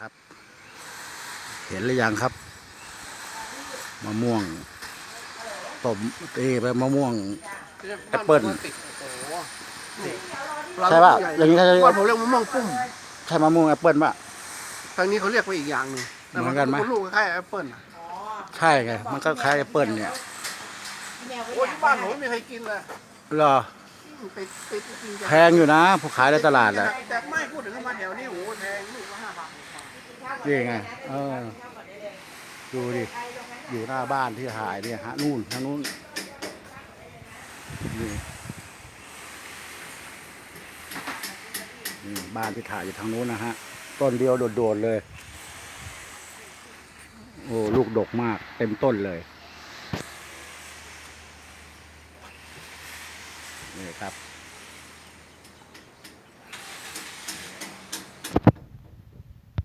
ครับ เห็นหรือยังครับมะม่วงต้มเอ้ไปมะม่วง แอปเปิ้ล ใช่ป่ะอย่างนี้เขาจะเรียกบ้านผมเรียกมะม่วงปุ้มใช่มะม่วงแอปเปิลป่ะ ทางนี้เขาเรียกว่าอีกอย่างหนึ่งแต่เหมือนกันไหม ลูกคล้ายๆแอปเปิ้ลอะใช่ไงมันก็คล้ายแอปเปิลเนี่ยโอ้ยที่บ้านผมไม่มีใครกินเลยเหรอไปไปกินแพงอยู่นะผู้ขายในตลาดอะแต่ไม่พูดถึงมาแถวนี้โอ้โหแพงลูกละห้าบาท นี่ไงเออ ดูดิ อยู่หน้าบ้านที่หายเนี่ยฮะนู่นทางนู้นนี่นี่บ้านที่ถ่ายอยู่ทางนู้นนะฮะ ต้นเดียวโดดๆเลย โอ้ลูกดกมาก เต็มต้นเลย นี่ครับ